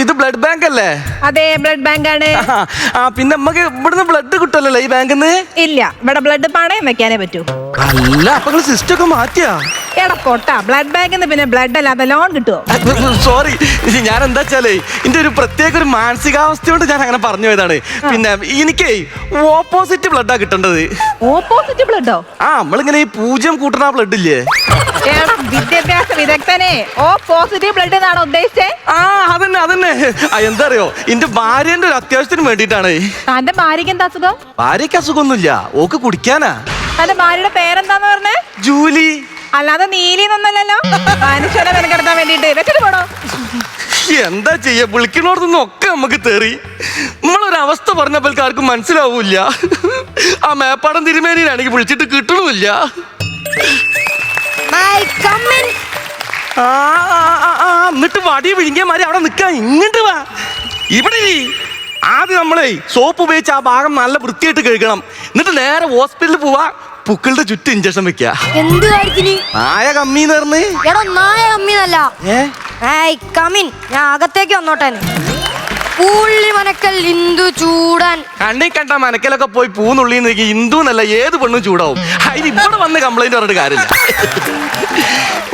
ഇത് blood bank അല്ലേ? അതെ ബ്ലഡ് ബാങ്ക് ആണ്. ആ, പിന്നെ നമുക്ക് ഇവിടുന്ന് ബ്ലഡ് കിട്ടുമല്ലോ ഈ ബാങ്കിൽ നിന്ന് ഇല്ല ഇവിടെ ബ്ലഡ് പണയം വെക്കാനേ പറ്റൂ. അല്ല അപ്പൊ സിസ്റ്റം ഒക്കെ മാറ്റിയാ? എടാ പൊട്ടാ ബ്ലഡ് ബാങ്കിൽ പിന്നെ ബ്ലഡ് അല്ലാതെ ലോൺ കിട്ടുമോ സോറി ഞാൻ എന്താ വെച്ചാലേ എന്റെ ഒരു പ്രത്യേക ഒരു മാനസികാവസ്ഥയോട് ഞാൻ അങ്ങനെ പറഞ്ഞു പോയതാണ്. പിന്നെ എനിക്കേ ഓപ്പോസിറ്റ് ബ്ലഡാ കിട്ടേണ്ടത്. ഓപ്പോസിറ്റ് ബ്ലഡോ ആ നമ്മളിങ്ങനെ ഈ പൂജ്യം കൂട്ടണ ബ്ലഡ് ഇല്ലേ? എടാ വിദഗ്ധനെ. ഓ പോസിറ്റീവ് ബ്ലഡ് എന്നാണ് ഉദ്ദേശിച്ചേ? ആ അതന്നെ അതന്നെ. എന്താ അറിയോ എന്റെ ഭാര്യന്റെ ഒരു അത്യാവശ്യത്തിന് വേണ്ടിയിട്ടാണ്. തന്റെ ഭാര്യക്ക് എന്താ അസുഖം? ഭാര്യക്ക് അസുഖമൊന്നുമില്ല. ഓക്ക് കുടിക്കാനാ. തന്റെ ഭാര്യയുടെ പേരെന്താന്ന് പറഞ്ഞേ? ജൂലി. അല്ലാതെ നീലി എന്നൊന്നല്ലല്ലോ. മനുഷ്യനെ മെനക്കെടുത്താൻ വേണ്ടിട്ട് വെച്ചിട്ട് പോണോ? എന്താ ചെയ്യ? വിളിക്കണോടത്തുനിന്ന് ഒക്കെ നമുക്ക് തെറി. നമ്മളൊരു അവസ്ഥ പറഞ്ഞപ്പോൾ ആർക്കും മനസ്സിലാവൂല ആ മേപ്പാടം തിരുമേനിയാണെങ്കിൽ വിളിച്ചിട്ട് കിട്ടണമില്ല. ആ, ആ, ആ, ആ, എന്നിട്ട് വടി വിഴുങ്ങിയ മാതിരി അവിടെ നിൽക്കാൻ ഇങ്ങോട്ട് വാ. ഇവിടെ. ആദ്യം നമ്മളെ സോപ്പ് ഉപയോഗിച്ച് ആ ഭാഗം നല്ല വൃത്തിയായിട്ട് കഴുകണം. എന്നിട്ട് നേരെ ഹോസ്പിറ്റലിൽ പോവാ. പുക്കളുടെ ചുറ്റും ഇഞ്ചക്ഷൻ വെക്കുക എന്ത് കാര്യത്തിന്? ആയ പറഞ്ഞ്. എടോ നായ കമ്മിന്നല്ല. ഏ? ഏയ് കമിൻ ഞാൻ അകത്തേക്ക് വന്നോട്ടെ പുള്ളി മനക്കൽ ഇന്ദു ചൂടാൻ. കണ്ണി കണ്ട മനക്കലൊക്കെ പോയി പൂന്നുള്ളി ഇന്ദു എന്നല്ല ഏത് പെണ്ണും ചൂടാവും. അതിന് ഇവിടെ വന്ന് കംപ്ലൈന്റ് പറഞ്ഞിട്ട് കാര്യമില്ല.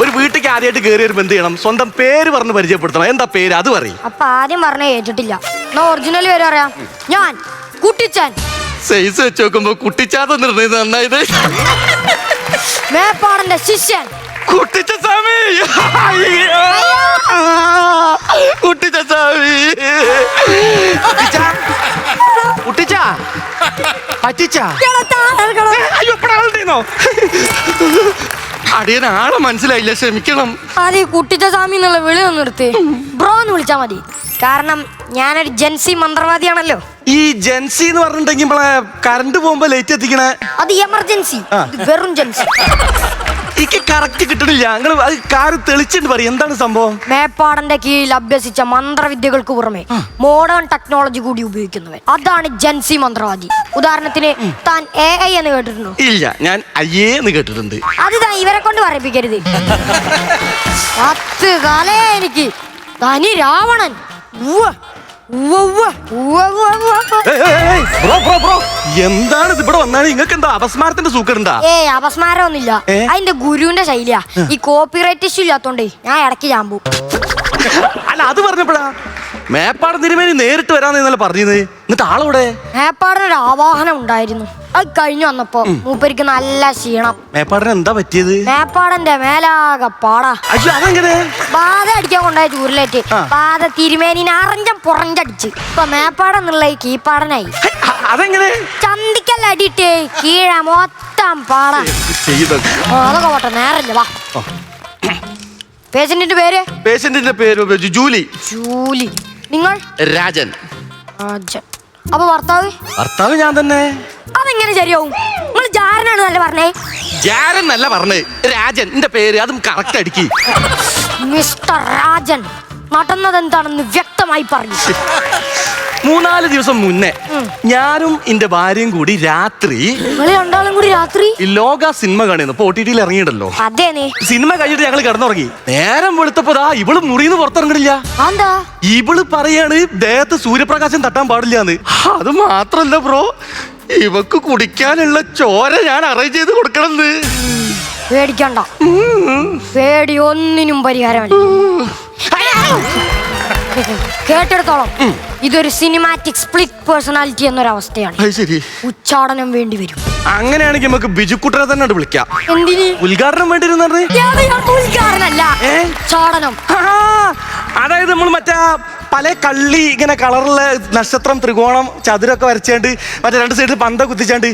ഒരു വീട്ടിലേക്ക് ആദ്യമായിട്ട് കയറി വരുമ്പോൾ എന്ത് ചെയ്യണം. സ്വന്തം പേര് പറഞ്ഞ് പരിചയപ്പെടുത്തണം. എന്താ പേര്? അത് പറയും. അപ്പൊ ആദ്യം പറഞ്ഞ എന്നാ ഒറിജിനൽ പേര് അറിയാം ഞാൻ കുട്ടിച്ചാൻ. സൈസ് വെച്ച് നോക്കുമ്പോ കുട്ടിച്ചാത്ത നിർണയത് നന്നായത് മേപ്പാടന്റെ ശിഷ്യൻ. കുട്ടിച്ച സ്വാമി. കുട്ടിച്ച സ്വാമി. കുട്ടിച്ച. കുട്ടിച്ച. പറ്റിച്ച. അയ്യോ ആളുണ്ടേന്നോ അടിയൻ ആളെ മനസ്സിലായില്ല ക്ഷമിക്കണം. അതെ കുട്ടിച്ച സ്വാമി എന്നുള്ള വിളി ഒന്ന് നിർത്തി. ബ്രോ എന്ന് വിളിച്ചാ മതി. കാരണം ഞാനൊരു ജൻസി മന്ത്രവാദിയാണല്ലോ. ഈ ജെൻസി എന്ന് പറഞ്ഞിട്ടുണ്ടെങ്കിൽ നമ്മളെ കറണ്ട് പോകുമ്പോ ലേറ്റ് എത്തിക്കണേ? അത് എമർജൻസി ഇത് വെറും ജൻസി എനിക്ക് കറക്റ്റ് കിട്ടണില്ല. ഞങ്ങൾ അത് കാറ് തെളിച്ചിട്ട് പറയും. എന്താണ് സംഭവം? മേപ്പാടന്റെ കീഴിൽ അഭ്യസിച്ച മന്ത്രവിദ്യകൾക്ക് പുറമെ മോഡേൺ ടെക്നോളജി കൂടി ഉപയോഗിക്കുന്നവൻ. അതാണ് ജൻസി മന്ത്രവാദി. ഉദാഹരണത്തിന് താൻ എ ഐ എന്ന് കേട്ടിട്ടുണ്ടോ? ഇല്ല ഞാൻ അയ്യേന്ന് കേട്ടിട്ടുണ്ട്. അത് താൻ ഇവരെ കൊണ്ട് പറയിപ്പിക്കരുത്. പത്ത് കാലേ എനിക്ക്. തനി രാവണൻ. ഉവ്വ്. എന്താണ് ഇത് ഇവിടെ വന്നാണ് നിങ്ങൾക്ക് എന്താ അപസ്മാരത്തിന്റെ സൂക്കടുണ്ടാ? ഏ അപസ്മാരമൊന്നുമില്ല? അതിന്റെ ഗുരുവിന്റെ ശൈലിയാ. ഈ കോപ്പിറൈറ്റ് ഇഷ്യൂ ഇല്ലാത്തോണ്ടേ ഞാൻ ഇടയ്ക്ക് ഞാൻ പോകും അല്ല അത് പറഞ്ഞപ്പോഴാ? മേപ്പാടം തിരുമേനി നേരിട്ട് വരാന്ന് ഇന്നലെ പറഞ്ഞത് എന്നിട്ട് ആളവിടെ? മേപ്പാടിനൊരു ആവാഹനം ഉണ്ടായിരുന്നു. അത് കഴിഞ്ഞു വന്നപ്പോ മൂപ്പരിക്ക് നല്ല ക്ഷീണം. മേപ്പാടിന് എന്താ പറ്റിയത്? മേപ്പാടന്റെ മേലാകെ പാടാ. അയ്യോ അതെങ്ങനെ? ബാധ അടിക്കാൻ കൊണ്ടായ ചൂരിലേറ്റ്. ബാധ തിരുമേനിനെ അറിഞ്ഞം പുറഞ്ചടിച്ച് ഇപ്പൊ മേപ്പാടെന്നുള്ള ഈ കീപ്പാടനായി. അതെങ്ങനെ? ചന്തിക്കല്ല അടിയിട്ടേ കീഴ മൊത്തം പാടാ. അതൊക്കെ പോട്ടെ നേരല്ല വാ. പേഷ്യന്റിന്റെ പേര്? പേഷ്യന്റിന്റെ പേര് ജൂലി. ജൂലി. നിങ്ങൾ? രാജൻ. രാജൻ. അപ്പൊ ഭർത്താവ്? ഭർത്താവ് ഞാൻ തന്നെ. അതെങ്ങനെ ശരിയാവും? നിങ്ങൾ ജാരനാണ് നല്ല പറഞ്ഞേ? ജാരൻ എന്നല്ല പറഞ്ഞേ. രാജൻ എന്റെ പേര് അതും കറക്റ്റ് അടിക്കി മിസ്റ്റർ രാജൻ. നടന്നത് എന്താണെന്ന് വ്യക്തമായി പറഞ്ഞു. മൂന്നാൽ ദിവസം മുന്നേ ഞാനും എന്റെ ഭാര്യയും കൂടി രാത്രി രണ്ടാളും കൂടി രാത്രി? ലോക സിനിമ കാണുന്നു. ഇപ്പൊ ഒ ടി ടിയിൽ ഇറങ്ങിയിട്ടല്ലോ. അതേനെ സിനിമ കഴിഞ്ഞിട്ട് ഞങ്ങൾ കിടന്നുറങ്ങി. നേരം വെളുത്തപ്പോ ദാ ഇവൾ മുറിന്ന് പുറത്തിറങ്ങണില്ല. എന്താ ഇവൾ പറയാണ് ദേഹത്ത് സൂര്യപ്രകാശം തട്ടാൻ പാടില്ലാന്ന്. അത് മാത്രല്ല ബ്രോ ഇവക്ക് കുടിക്കാനുള്ള ചോര ഞാൻ അറേഞ്ച് ചെയ്ത് കൊടുക്കണമെന്ന്. പേടിക്കണ്ട. പേടി ഒന്നിനും പരിഹാരമല്ല. കേട്ടെടുത്തോളം. ഇതൊരു സിനിമാറ്റിക് സ്പ്ലിറ്റ് പേഴ്സണാലിറ്റി എന്നൊരവസ്ഥയാണ്. അത് ശരി. ഉച്ചാടനം വേണ്ടി വരും. അങ്ങനെയാണെങ്കിൽ നമുക്ക് ബിജുക്കുട്ടനെ തന്നെ അങ്ങട് വിളിക്കാം. എന്തിന്? ഉദ്ഘാടനം വേണ്ടി ഏ? ഉച്ചാടനം. അതായത് നമ്മൾ മറ്റേ ആ പല കള്ളി ഇങ്ങനെ കളറുള്ള നക്ഷത്രം ത്രികോണം ചതുരൊക്കെ വരച്ചാണ്ട് മറ്റേ രണ്ട് സൈഡിൽ പന്ത കുത്തിച്ചാണ്ട്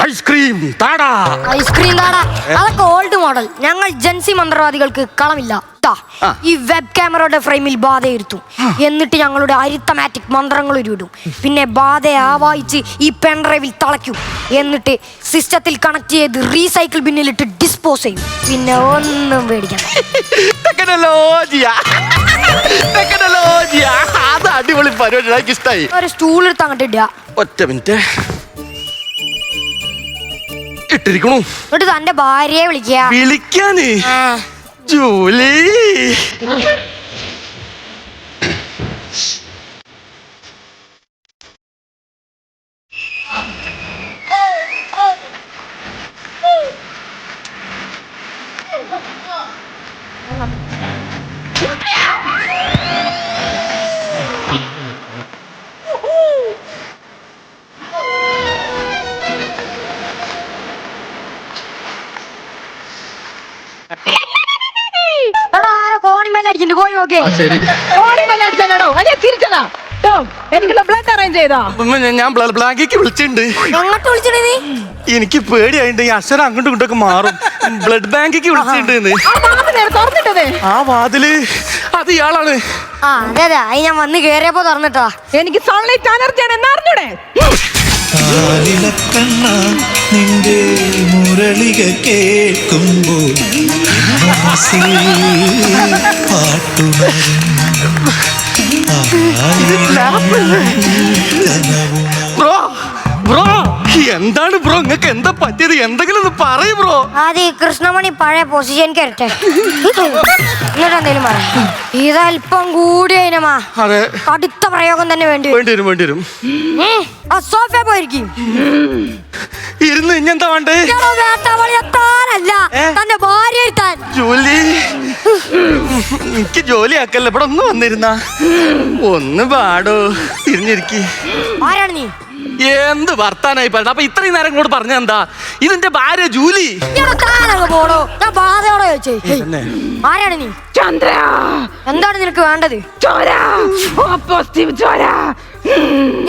ഐസ്ക്രീം താടാ. ഐസ്ക്രീം താടാ. അതൊക്കെ ഓൾഡ് മോഡൽ ഞങ്ങൾ ജൻസി മന്ത്രവാദികൾക്ക് കളമില്ല ഈ വെബ് ക്യാമറയുടെ ഫ്രെയിമിൽ ബാധയിരുത്തും. എന്നിട്ട് ഞങ്ങളുടെ അരിത്തമാറ്റിക് മന്ത്രങ്ങൾ ഉരുവിടും. പിന്നെ ബാധയെ ആവായിച്ച് ഈ പെൺഡ്രൈവിൽ തളയ്ക്കും. എന്നിട്ട് സിസ്റ്റത്തിൽ കണക്ട് ചെയ്ത് റീസൈക്കിൾ ബിന്നിലിട്ട് ഡിസ്പോസ് ചെയ്യും. പിന്നെ ഒന്നും പേടിക്കണം അടിപൊളി പരിപാടി. ഒരു സ്റ്റൂൾ എടുത്ത് അങ്ങോട്ട് ഇടുക. ഒറ്റ മിനിറ്റ് ഇട്ടിരിക്കണു എന്നിട്ട് തന്റെ ഭാര്യയെ വിളിക്കുക. വിളിക്കാനേ. ജൂലി. ഞാൻ- വിളിച്ചിട്ടുണ്ട് എനിക്ക് പേടിയായിട്ട് ഈ അക്ഷരം അങ്ങോട്ടും ഇങ്ങോട്ടൊക്കെ മാറും. ബ്ലഡ് ബാങ്കിക്ക് വിളിച്ചിട്ടുണ്ട് ആ വാതിൽ അത് ഇയാളാണ്. ആ അതെ അതെ. ഞാൻ വന്ന് കേറിയപ്പോ തുറന്നിട്ടോ എനിക്ക് സൺലൈറ്റ് അലർജിയാണ് എന്ന് അറിഞ്ഞൂടെ ആലിലക്കണ്ണ നിന്റെ മുരളിക കേൾക്കുമ്പോൾ മനസ്സിൽ ബ്രോ ബ്രോ എന്താണ് ബ്രോ? നിങ്ങൾക്ക് എന്താ പറ്റിയത്? എന്തെങ്കിലും ഒന്ന് പറയ് ബ്രോ. ആദ്യ കൃഷ്ണമണി പഴയ പൊസിഷൻ കയറട്ടെ എന്തേലും ഇതല്പം കൂടി അതിനമാ അതെ. കടുത്ത പ്രയോഗം തന്നെ വേണ്ടി വരും. വേണ്ടി വരും വേണ്ടി വരും. ഉം, ആ സോഫ പോയിരിക്കും. ഇരുന്ന് ഇഞ്ഞെന്താ വേണ്ടേ? ഇയാളോ വേട്ടാവളി എത്താനല്ല. ഏ? തന്റെ ഭാര്യ ഇരുത്താൻ ജോലി? എനിക്ക് ജോലി ആക്കല്ല. ഇവിടെ ഒന്ന് വന്നിരുന്ന. ഒന്ന് പാടോ. തിരിഞ്ഞിരിക്കി. ആരാണ് നീ? എന്ത് വർത്താനായി പറഞ്ഞു അപ്പൊ ഇത്രയും നേരം കൂടെ പറഞ്ഞ എന്താ? ഇതിന്റെ ഭാര്യ ജൂലി. താനങ്ങ് ഞാൻ ബാധയോടെ ചോദിച്ചേ. ആരാണ് നീ? ചന്ദ്ര. എന്താണ് നിനക്ക് വേണ്ടത്? ചോര. ചോര.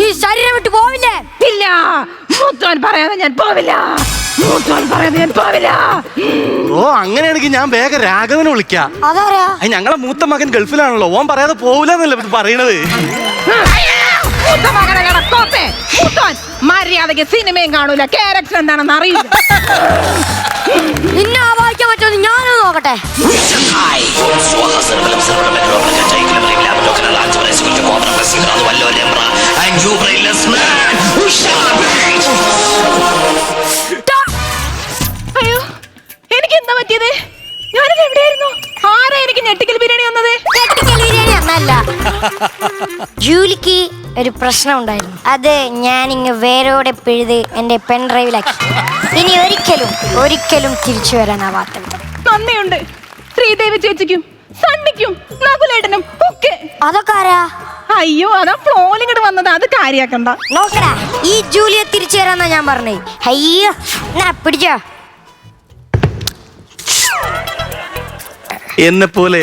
ഈ ശരീരം വിട്ട് പോവില്ലേ? ഇല്ല. മൂത്തോൻ പറയാതെ ഞാൻ പോവില്ല. മൂത്തോൻ പറയാതെ ഞാൻ പോവില്ല. ഓ അങ്ങനെയാണെങ്കിൽ ഞാൻ വേഗം രാഘവനെ വിളിക്കാം. അതാരാ? അത് ഞങ്ങളെ മൂത്ത മകൻ ഗൾഫിലാണല്ലോ. ഓൻ പറയാതെ പോവില്ല എന്നല്ലേ പറയണത്? കിടക്കോപ്പേ മൂത്തോൻ മര്യാദയ്ക്ക് സിനിമയും കാണൂല. ക്യാരക്ടർ എന്താണെന്ന് അറിയില്ല. നിന്നെ ആവാഹിക്കാൻ പറ്റുമെന്ന് ഞാനൊന്ന് നോക്കട്ടെ. അയ്യോ ഒരു പ്രശ്നം ഉണ്ടായിരുന്നു. അത് ഞാൻ ഇങ്ങ് വേരോടെ പിഴുത് എന്റെ പെൻ ഡ്രൈവിലാക്കി ഇനി ഒരിക്കലും ഒരിക്കലും തിരിച്ചു വരാനാവാത്ത. നന്ദിയുണ്ട്. ശ്രീദേവി ചേച്ചിക്കും സണ്ണിക്കും നകുലേട്ടനും ഒക്കെ. അതൊക്കെ ആരാ? അയ്യോ അതാ ഫ്ലോലിങ്ങോട്ട് വന്നത്. അത് കാര്യാക്കണ്ട. നോക്കടാ ഈ ജൂലിയെ തിരിച്ചു തരാന്നാ ഞാൻ പറഞ്ഞേ. അയ്യോ എന്നാ പിടിച്ചോ. എന്നെ പോലെ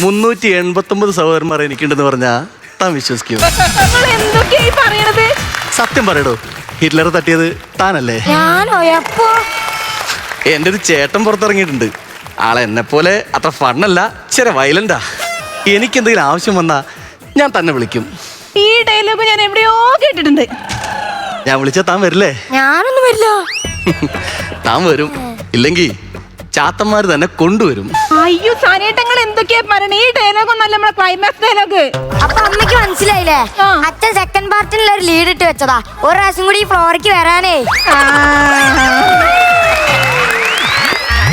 മുന്നൂറ്റി എൺപത്തി ഒമ്പത് സഹോദരന്മാർ എനിക്കുണ്ടെന്ന് പറഞ്ഞാ താൻ വിശ്വസിക്കൂ നിങ്ങൾ എന്തൊക്കെയാ ഈ പറയണത്? സത്യം പറയടോ ഹിറ്റ്ലർ തട്ടിയത് താനല്ലേ? ഞാനോ? എപ്പോ? എന്റെ ഒരു ചേട്ടൻ പുറത്തിറങ്ങിയിട്ടുണ്ട്. ആളെ എന്നെ പോലെ അത്ര ഫണ്ണല്ല ചെറിയ വയലന്റാ എനിക്ക് എന്തെങ്കിലും ആവശ്യം വന്നാ ഞാൻ തന്നെ വിളിക്കും. ഈ ഡയലോഗ് ഞാൻ എവിടെയോ കേട്ടിട്ടുണ്ട്. ഞാൻ വിളിച്ചാ താൻ വരില്ലേ? ഞാനൊന്നും വരില്ല. താൻ വരും. ഇല്ലെങ്കിൽ ചാത്തന്മാർ തന്നെ കൊണ്ടുവരും. അയ്യോ സനേട്ടങ്ങൾ എന്തൊക്കെയാ? പറയണേ ഈ ഡയലോഗ് ഒന്നല്ല നമ്മളെ ക്ലൈമാക്സ് ഡയലോഗ് അപ്പൊ അമ്മയ്ക്ക് മനസ്സിലായില്ലേ? ആ. അച്ഛൻ സെക്കൻഡ് പാർട്ടിനുള്ള ഒരു ലീഡ് ഇട്ട് വെച്ചതാ. ഒരു പ്രാവശ്യം കൂടി ഈ ഫ്ലോറിക്ക് വരാനേ.